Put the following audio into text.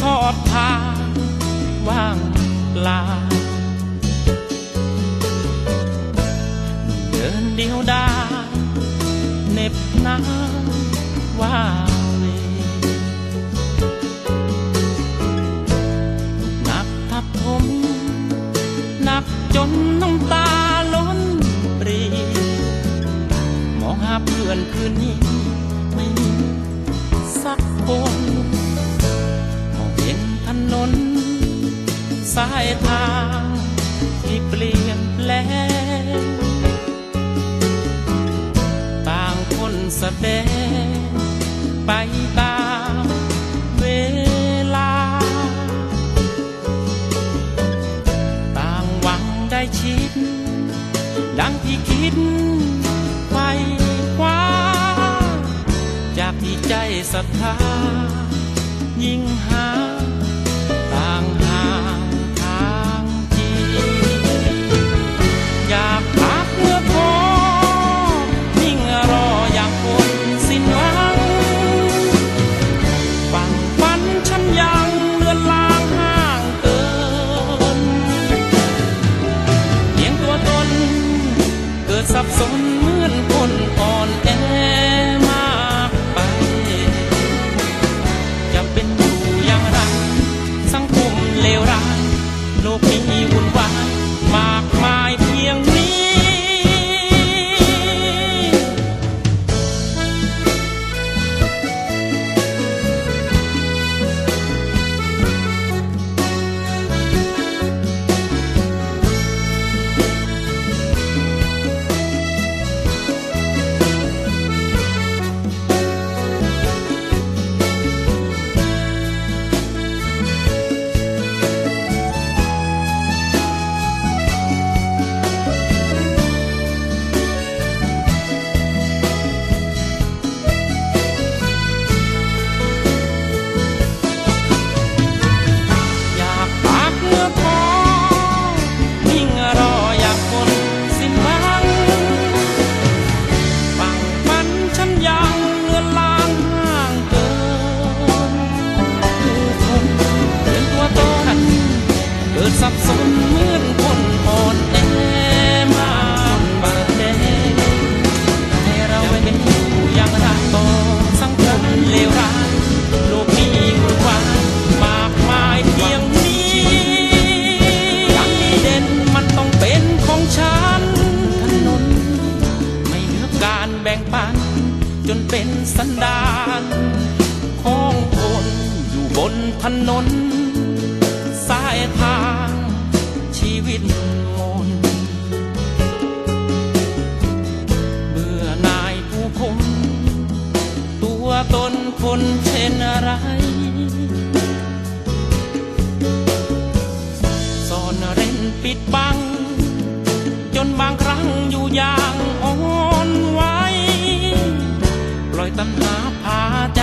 ทอบทางว่างเปล่าเดินเดียวดายเน็บหนาวว่าเวหนักทับผมหนักจนน้ำตาล้นปรี มองหาเพื่อนคืนนี้ สายทางที่เปลี่ยนแปลงต่างคนแสดงไปตามเวลา ต่างหวังได้ชิด ดังที่คิดไว้คว้า จากที่ใจศรัทธายิ่งหา សັບសន เป็นสันดานของคนอยู่บนถนน สายทางชีวิตมนเบื่อนายผู้คน ตัวตนคนเช่นอะไรซ่อนเร้นปิดบัง จนบางครั้ง อยตำหาพาใจ